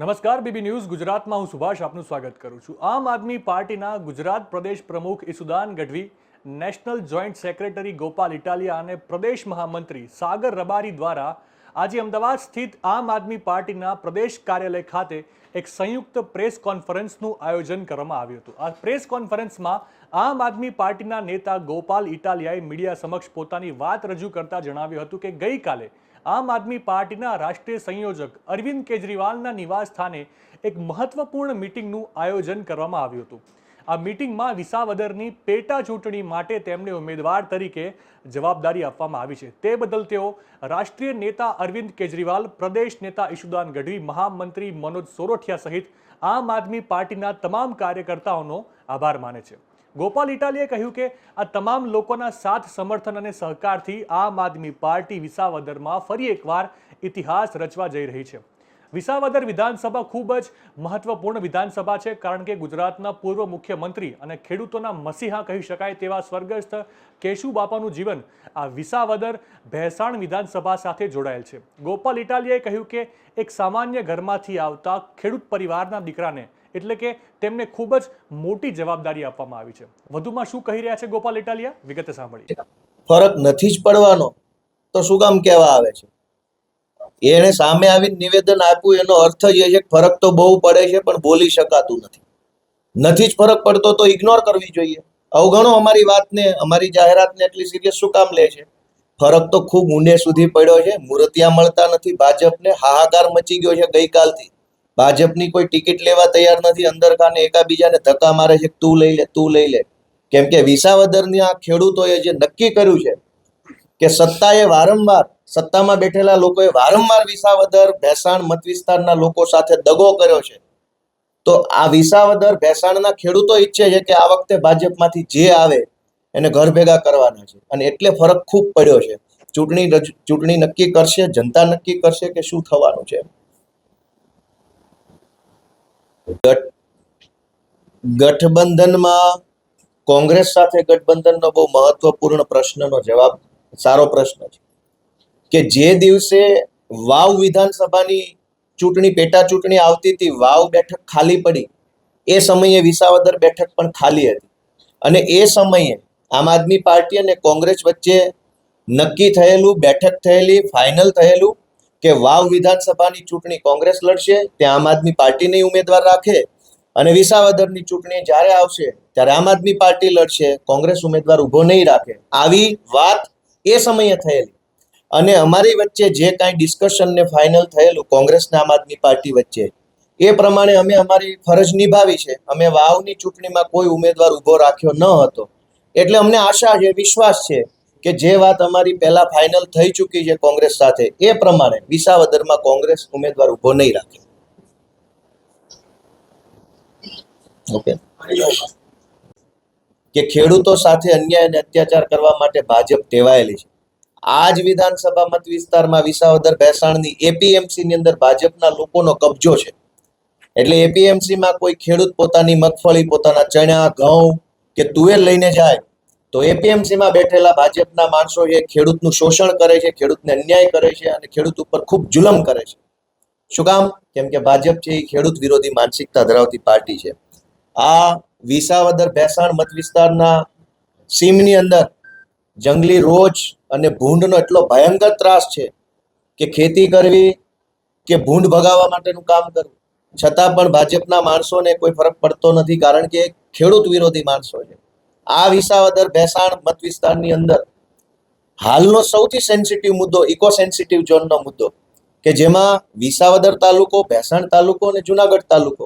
નમસ્કાર, BB news ગુજરાતમાં હું સુભાષ આપનું સ્વાગત કરું છું. આમ આદમી પાર્ટીના ગુજરાત પ્રદેશ પ્રમુખ Isudan Gadhvi, national joint secretary Gopal Italia અને પ્રદેશ મહામંત્રી સાગર રબારી દ્વારા આજે અમદાવાદ સ્થિત આમ આદમી પાર્ટીના પ્રદેશ કાર્યાલય ખાતે એક સંયુક્ત પ્રેસ કોન્ફરન્સનું આયોજન કરવામાં આવ્યું હતું. આ પ્રેસ કોન્ફરન્સમાં આમ આદમી પાર્ટીના નેતા ગોપાલ ઇટાલિયાએ મીડિયા સમક્ષ પોતાની વાત રજૂ કરતા જણાવ્યું હતું કે ગઈકાલે આમ આદમી પાર્ટીના રાષ્ટ્રીય સંયોજક અરવિંદ કેજરીવાલના નિવાસ સ્થાને એક મહત્વપૂર્ણ મિટિંગનું આયોજન કરવામાં આવ્યું હતું. આ મિટિંગમાં વિસાવદરની પેટા ચૂંટણી માટે તેમને ઉમેદવાર તરીકે જવાબદારી આપવામાં આવી છે. તે બદલ તેઓ રાષ્ટ્રીય નેતા અરવિંદ કેજરીવાલ, પ્રદેશ નેતા ઈશુદાન ગઢવી, મહામંત્રી મનોજ સોરઠિયા સહિત આમ આદમી પાર્ટીના તમામ કાર્યકર્તાઓનો આભાર માને છે. ગોપાલ ઇટાલીએ કહ્યું કે આ તમામ લોકોના સાથ, સમર્થન અને સહકારથી આમ આદમી પાર્ટી વિસાવદરમાં ફરી એકવાર ઇતિહાસ રચવા જઈ રહી છે. વિસાવદર વિધાનસભા ખૂબ જ મહત્વપૂર્ણ વિધાનસભા છે, કારણ કે ગુજરાતના પૂર્વ મુખ્યમંત્રી અને ખેડૂતોના મસીહા કહી શકાય તેવા સ્વર્ગસ્થ કેશુબાપાનું જીવન આ વિસાવદર ભેસાણ વિધાનસભા સાથે જોડાયેલ છે. ગોપાલ ઇટાલિયાએ કહ્યું કે એક સામાન્ય ઘરમાંથી આવતા ખેડૂત પરિવારના દીકરાને એટલે કે તેમને ખૂબ જ મોટી જવાબદારી આપવામાં આવી છે. વધુમાં શું કહી રહ્યા છે ગોપાલ ઇટાલિયા? વિગતે સાંભળી ફરક નથી જ પડવાનો. તો શું કામ કહેવા આવે છે? એને સામે આવીને નિવેદન આપ્યું, એનો અર્થ જ એ છે ફરક તો બહુ પડે છે, પણ બોલી શકાતું નથી. નથી જ ફરક પડતો તો ઇગ્નોર કરવી જોઈએ. અવગણો અમારી વાતને, અમારી જાહેરાતને એટલી સિરિયસ શું કામ લે છે? ફરક તો ખૂબ ઊંડે સુધી પડ્યો છે. મૂર્તિયા મળતા નથી. ભાજપને હાહાકાર મચી ગયો છે ગઈકાલથી. ભાજપની કોઈ ટિકિટ લેવા તૈયાર નથી, અંદર ખાને એકાબીજાને ધક્કા મારે છે, તું લઈ લે, તું લઈ લે. કેમ કે વિસાવદરની આ ખેડૂતોએ જે નક્કી કર્યું છે કે સત્તાએ વારંવાર સત્તામાં બેઠેલા લોકોએ વારંવાર વિસાવદર ભેસાણ મત વિસ્તારના લોકો સાથે દગો કર્યો છે. તો આ વિસાવદર ભેસાણના ખેડૂતો ઈચ્છે છે કે આ વખતે ભાજપમાંથી જે આવે એને ઘર ભેગા કરવાના છે. અને એટલે ફરક ખૂબ પડ્યો છે. ચૂંટણી ચૂંટણી નક્કી કરશે, જનતા નક્કી કરશે કે શું થવાનું છે ગઠબંધનમાં કોંગ્રેસ સાથે ગઠબંધનનો બહુ મહત્વપૂર્ણ પ્રશ્નનો જવાબ, સારો પ્રશ્ન છે. કે જે દિવસે વાવ વિધાનસભાની ચૂંટણી પેટા ચૂંટણી આવતી હતી, વાવ બેઠક ખાલી પડી, એ સમયે વિસાવદર બેઠક પણ ખાલી હતી. અને એ સમયે આમ આદમી પાર્ટી અને કોંગ્રેસ વચ્ચે નક્કી થયેલું, બેઠક થયેલી, ફાઇનલ થયેલું કે વાવ વિધાનસભાની ચૂંટણી કોંગ્રેસ લડશે, ત્યાં આમ આદમી પાર્ટીને ઉમેદવાર રાખે અને વિસાવદરની ચૂંટણી જ્યારે આવશે, ત્યારે આમ આદમી પાર્ટી લડશે, કોંગ્રેસ ઉમેદવાર ઊભો નહીં રાખે. આવી વાત એ સમયે થયેલી. અને અમારી વચ્ચે જે કાંઈ ડિસ્કશન ને ફાઇનલ થયેલું કોંગ્રેસ ને આમ આદમી પાર્ટી વચ્ચે, એ પ્રમાણે અમે અમારી ફરજ નિભાવી છે. અમે વાવની ચૂંટણીમાં કોઈ ઉમેદવાર ઊભો રાખ્યો ન હતો. એટલે અમને આશા છે, વિશ્વાસ છે કે જે વાત અમારી પહેલા ફાઇનલ થઈ ચૂકી છે કોંગ્રેસ સાથે, એ પ્રમાણે વિસાવદરમાં કોંગ્રેસ ઉમેદવાર ઊભો નહીં રાખે. ઓકે કે ખેડૂતો સાથે અન્યાય અને અત્યાચાર કરવા માટે ભાજપ ટેવાયેલી છે. આ જ વિધાનસભા મત વિસ્તારમાં વિસાવદર ભેસાણની એપીએમસી ની અંદર ભાજપના લોકોનો કબજો છે. એટલે એપીએમસી માં કોઈ ખેડૂત પોતાની મગફળી, પોતાના ચણા, ઘઉં કે તુવેર લઈને જાય તો એપીએમસીમાં બેઠેલા ભાજપના માણસો એ ખેડૂતનું શોષણ કરે છે, ખેડૂતને અન્યાય કરે છે અને ખેડૂત ઉપર ખૂબ જુલમ કરે છે. શું કામ? કેમ કે ભાજપ છે એ ખેડૂત વિરોધી માનસિકતા ધરાવતી પાર્ટી છે. આ વિસાવદર ભેસાણ મત વિસ્તારના સીમની અંદર જંગલી રોજ અને ભૂંડનો એટલો ભયંકર ત્રાસ છે કે ખેતી કરવી કે ભૂંડ ભગાવવા માટેનું કામ કરવું. છતાં પણ ભાજપના માણસોને કોઈ ફરક પડતો નથી કારણ કે ખેડૂત વિરોધી માણસો છે. આ વિસાવદર ભેસાણ મત વિસ્તારની અંદર હાલનો સૌથી સેન્સિટિવ મુદ્દો ઇકો સેન્સિટિવ ઝોનનો મુદ્દો કે જેમાં વિસાવદર તાલુકો ભેસાણ તાલુકો અને જુનાગઢ તાલુકો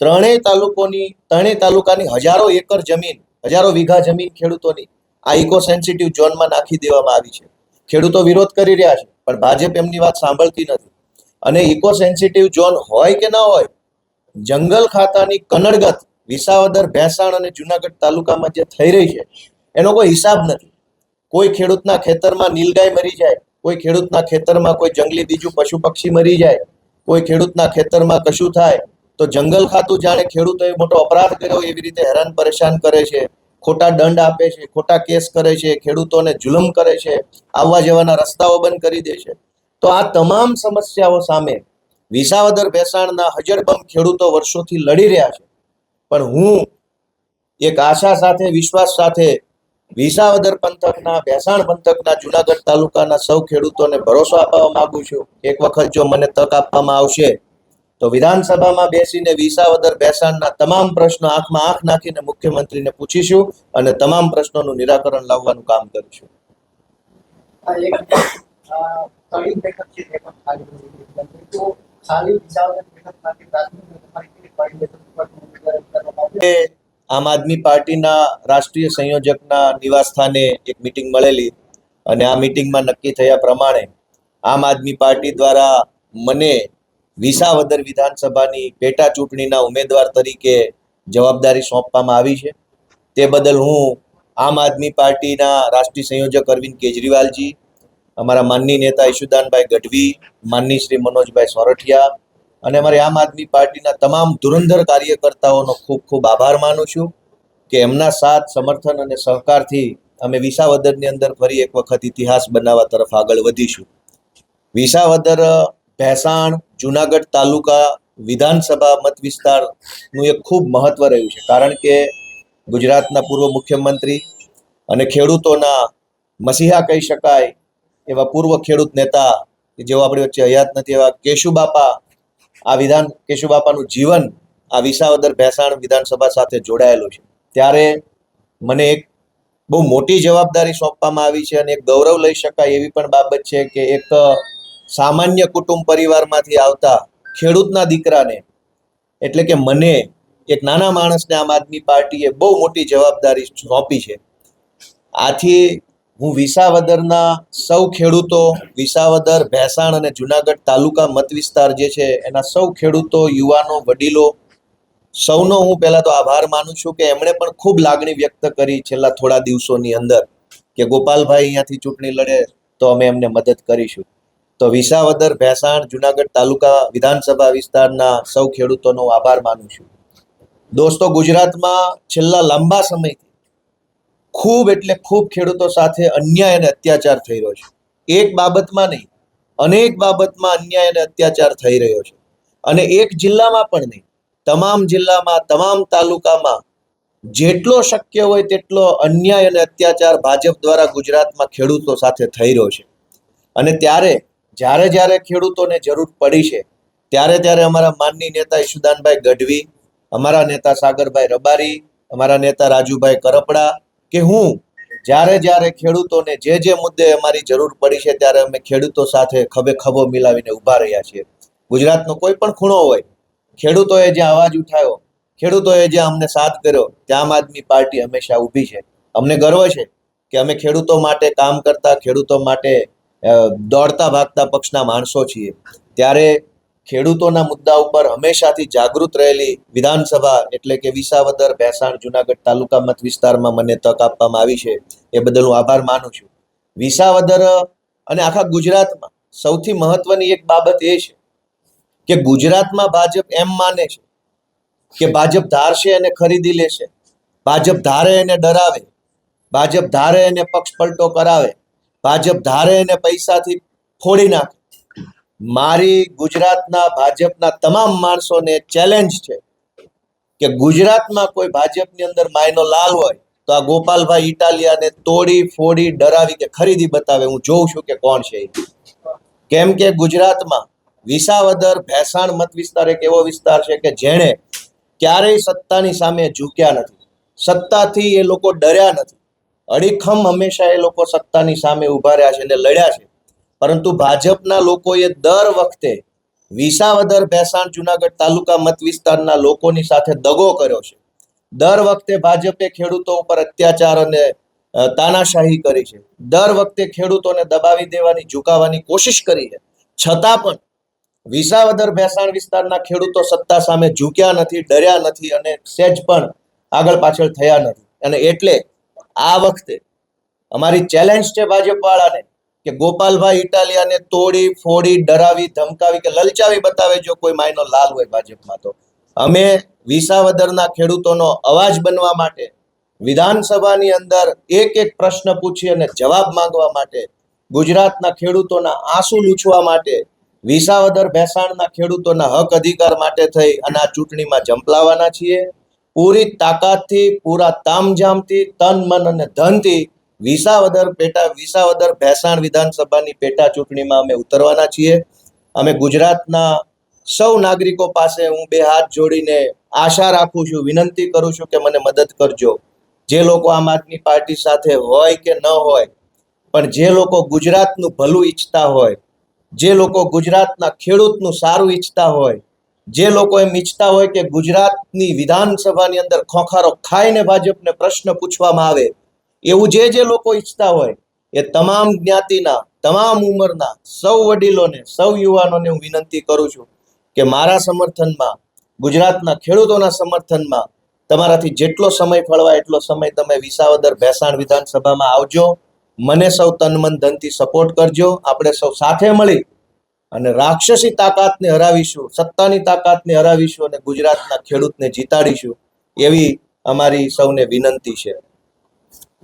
ત્રણેય તાલુકોની, ત્રણેય તાલુકાની હજારો એકર જમીન, હજારો વીઘા જમીન ખેડૂતોની આ ઇકો સેન્સિટિવ ઝોનમાં નાખી દેવામાં આવી છે. ખેડૂતો વિરોધ કરી રહ્યા છે, પણ ભાજપ એમની વાત સાંભળતી નથી. અને ઇકો સેન્સિટિવ ઝોન હોય કે ન હોય, જંગલ ખાતાની કનડગત વિસાવદર, ભેસાણ અને જુનાગઢ તાલુકામાં જે થઈ રહી છે, એનો કોઈ હિસાબ નથી. કોઈ ખેડૂતના ખેતરમાં નીલગાય મરી જાય, કોઈ ખેડૂતના ખેતરમાં કોઈ જંગલી બીજું પશુ પક્ષી મરી જાય, કોઈ ખેડૂતના ખેતરમાં કશું થાય, તો જંગલ ખાતું જાણે ખેડૂતોએ મોટો અપરાધ કર્યો, એવી રીતે હેરાન પરેશાન કરે છે, ખોટા દંડ આપે છે, ખોટા કેસ કરે છે, ખેડૂતોને જુલમ કરે છે, આવવા જવાના રસ્તાઓ બંધ કરી દે છે. તો આ તમામ સમસ્યાઓ સામે વિસાવદર, ભેસાણના હજરબમ ખેડૂતો વર્ષોથી લડી રહ્યા છે. પણ હું એક આશા સાથે, વિશ્વાસ સાથે વિસાવદર પંથકના, ભેસાણ પંથકના, જુનાગઢ તાલુકાના સૌ ખેડૂતોને ભરોસો આપવા માંગુ છું. એક વખત જો મને તક આપવામાં આવશે, તો વિધાનસભામાં બેસીને વિસાવદર, ભેસાણના તમામ પ્રશ્નો આંખમાં આંખ નાખીને મુખ્યમંત્રીને પૂછીશું અને તમામ પ્રશ્નોનું નિરાકરણ લાવવાનું કામ કરીશું. ખાલી આમ આદમી પાર્ટીના રાષ્ટ્રીય સંયોજકના નિવાસ સ્થાને એક મિટિંગ મળેલી અને આ મિટિંગમાં નક્કી થયા પ્રમાણે આમ આદમી પાર્ટી દ્વારા મને વિસાવદર વિધાનસભાની પેટા ચૂંટણીના ઉમેદવાર તરીકે જવાબદારી સોંપવામાં આવી છે. તે બદલ હું આમ આદમી પાર્ટીના રાષ્ટ્રીય સંયોજક અરવિંદ કેજરીવાલજી, અમારા માનની નેતા ઈશુદાનભાઈ ગઢવી માનની શ્રી મનોજભાઈ સોરઠિયા અને અમારી આમ આદમી પાર્ટીના તમામ ધુરંધર કાર્યકર્તાઓનો ખૂબ ખૂબ આભાર માનું છું કે એમના સાથ, સમર્થન અને સહકારથી અમે વિસાવદરની અંદર ફરી એક વખત ઇતિહાસ બનાવવા તરફ આગળ વધીશું. વિસાવદર ભેસાણ, જુનાગઢ તાલુકા વિધાનસભા મત વિસ્તારનું એક ખૂબ મહત્વ રહ્યું છે. કારણ કે ગુજરાતના પૂર્વ મુખ્યમંત્રી અને ખેડૂતોના મસીહા કહી શકાય એવા પૂર્વ ખેડૂત નેતા જેઓ આપણી વચ્ચે હયાત નથી એવા કેશુબાપા આ વિધાન કેશુબાપાનું જીવન આ વિસાવદર ભેસાણ વિધાનસભા સાથે જોડાયેલું છે. ત્યારે મને એક બહુ મોટી જવાબદારી સોંપવામાં આવી છે અને એક ગૌરવ લઈ શકાય એવી પણ બાબત છે કે એક સામાન્ય કુટુંબ પરિવારમાંથી આવતા ખેડૂતના દીકરાને, એટલે કે મને એક નાના માણસને આમ આદમી પાર્ટીએ બહુ મોટી જવાબદારી સોંપી છે. આથી હું વિસાવદરના સૌ ખેડૂતો, વિસાવદર, ભેસાણ અને જુનાગઢ તાલુકા મત વિસ્તાર જે છે, એના સૌ ખેડૂતો, યુવાનો, વડીલો, સૌનો હું પહેલાં તો આભાર માનું છું કે એમણે પણ ખૂબ લાગણી વ્યક્ત કરી છેલ્લા થોડા દિવસોની અંદર કે ગોપાલભાઈ અહીંયાથી ચૂંટણી લડે તો અમે એમને મદદ કરીશું. તો વિસાવદર, ભેસાણ, જુનાગઢ તાલુકા વિધાનસભા વિસ્તારના સૌ ખેડૂતોનો આભાર માનું છું. દોસ્તો, ગુજરાતમાં છેલ્લા લાંબા સમયથી ખૂબ એટલે ખૂબ ખેડૂતો સાથે અન્યાય અને અત્યાચાર થઈ રહ્યો છે. એક બાબતમાં નહીં, અનેક બાબતમાં અન્યાય અને અત્યાચાર થઈ રહ્યો છે. અને એક જિલ્લામાં પણ નહીં, તમામ જિલ્લામાં, તમામ તાલુકામાં જેટલો શક્ય હોય તેટલો અન્યાય અને અત્યાચાર ભાજપ દ્વારા ગુજરાતમાં ખેડૂતો સાથે થઈ રહ્યો છે. અને ત્યારે, જ્યારે જ્યારે ખેડૂતોને જરૂર પડી છે, ત્યારે ત્યારે અમારા માનની નેતા ઈશુદાનભાઈ ગઢવી, અમારા નેતા સાગરભાઈ રબારી, અમારા નેતા રાજુભાઈ કરપડા કે હું જ્યારે જ્યારે ખેડૂતોને જે જે મુદ્દે અમારી જરૂર પડી છે ત્યારે અમે ખેડૂતો સાથે ખભે ખભો મિલાવીને ઊભા રહ્યા છીએ. ગુજરાતનો કોઈ પણ ખૂણો હોય, ખેડૂતોએ જે અવાજ ઉઠાવ્યો, ખેડૂતોએ જે અમને સાથ કર્યો, ત્યાં આમ આદમી પાર્ટી હંમેશા ઊભી છે. અમને ગર્વ છે કે અમે ખેડૂતો માટે કામ કરતા, ખેડૂતો માટે દોડતા ભાગતા પક્ષના માણસો છીએ. ત્યારે ખેડૂતોના મુદ્દા ઉપર હંમેશાથી જાગૃત રહેલી વિધાનસભા એટલે કે વિસાવદર, ભેસાણ, જુનાગઢ તાલુકા મત વિસ્તારમાં મને તક આપવામાં આવી છે. એ બદલ હું આભાર માનું છું. વિસાવદર અને આખા ગુજરાતમાં સૌથી મહત્વની એક બાબત એ છે કે ગુજરાતમાં ભાજપ એમ માને છે કે ભાજપ ધારશે અને ખરીદી લેશે. ભાજપ ધારે એને ડરાવે. ભાજપ ધારે એને પક્ષ પલટો કરાવે. ભાજપ ધારે એને પૈસાથી ફોડી નાખે. મારી ગુજરાતના ભાજપના તમામ માણસોને ચેલેન્જ છે કે ગુજરાતમાં કોઈ ભાજપની અંદર માયનો લાલ હોય તો આ ગોપાલભાઈ ઇટાલિયાને તોડી, ફોડી, ડરાવી કે ખરીદી બતાવે. હું જોઉં છું કે કોણ છે કેમ કે ગુજરાતમાં વિસાવદર, ભેસાણ મત વિસ્તાર એક એવો વિસ્તાર છે કે જેણે ક્યારેય સત્તાની સામે ઝૂક્યા નથી. સત્તાથી એ લોકો ડર્યા નથી. અડીખમ હંમેશા એ લોકો સત્તાની સામે ઊભા રહ્યા છે અને લડ્યા છે. પરંતુ ભાજપના લોકોએ દર વખતે વિસાવદર, ભેસાણ, જુનાગઢ તાલુકા મત વિસ્તારના લોકોની સાથે દગો કર્યો છે. દર વખતે ભાજપે ખેડૂતો ઉપર અત્યાચાર અને તાનાશાહી કરી છે. દર વખતે ખેડૂતોને દબાવી દેવાની, ઝુકાવવાની કોશિશ કરી છે. છતાં પણ વિસાવદર, ભેસાણ વિસ્તારના ખેડૂતો સત્તા સામે ઝૂક્યા નથી, ડર્યા નથી અને સહેજ પણ આગળ પાછળ થયા નથી. અને એટલે આ વખતે અમારી ચેલેન્જ છે ભાજપ વાળાને કે ગોપાલભાઈ ઇટાલિયાને તોડી, ફોડી, ડરાવી, ધમકાવી કે લલચાવી બતાવે જો કોઈ માયનો લાલ હોય ભાજપમાં તો. અમે વિસાવદરના ખેડૂતોનો અવાજ બનવા માટે, વિધાનસભાની અંદર એક એક પ્રશ્ન પૂછી અને જવાબ માંગવા માટે, ગુજરાતના ખેડૂતોના આંસુ લૂછવા માટે, વિસાવદર ભેસાણના ખેડૂતોના હક અધિકાર માટે થઈ અને આ ચૂંટણીમાં ઝંપલાવાના છીએ. પૂરી તાકાતથી, પૂરા તામઝામથી, તન, મન અને ધનથી વિસાવદર પેટા વિસાવદર ભેસાણ વિધાનસભાની પેટા ચૂંટણીમાં અમે ઉતરવાના છીએ. અમે ગુજરાતના સૌ નાગરિકો પાસે હું બે હાથ જોડીને આશા રાખું છું, વિનંતી કરું છું કે મને મદદ કરજો. જે લોકો આમ આદમી પાર્ટી સાથે હોય કે ન હોય, પણ જે લોકો ગુજરાતનું ભલું ઈચ્છતા હોય, જે લોકો ગુજરાતના ખેડૂતનું સારું ઈચ્છતા હોય, જે લોકો એમ ઈચ્છતા હોય કે ગુજરાતની વિધાનસભાની અંદર ખોખારો ખાઈને ભાજપને પ્રશ્ન પૂછવામાં આવે એવું જે જે લોકો ઈચ્છતા હોય, એ તમામ જ્ઞાતિના, તમામ ઉંમરના સૌ વડીલોને, સૌ યુવાનોને હું વિનંતી કરું છું કે મારા સમર્થનમાં, ગુજરાતના ખેડૂતોના સમર્થનમાં તમારાથી જેટલો સમય ફળવાય એટલો સમય તમે વિસાવદર ભેસાણ વિધાનસભામાં આવજો. મને સૌ તન મન ધનથી સપોર્ટ કરજો. આપણે સૌ સાથે મળી અને રાક્ષસી તાકાતને હરાવીશું, સત્તાની તાકાતને હરાવીશું અને ગુજરાતના ખેડૂતને જીતાડીશું એવી અમારી સૌને વિનંતી છે.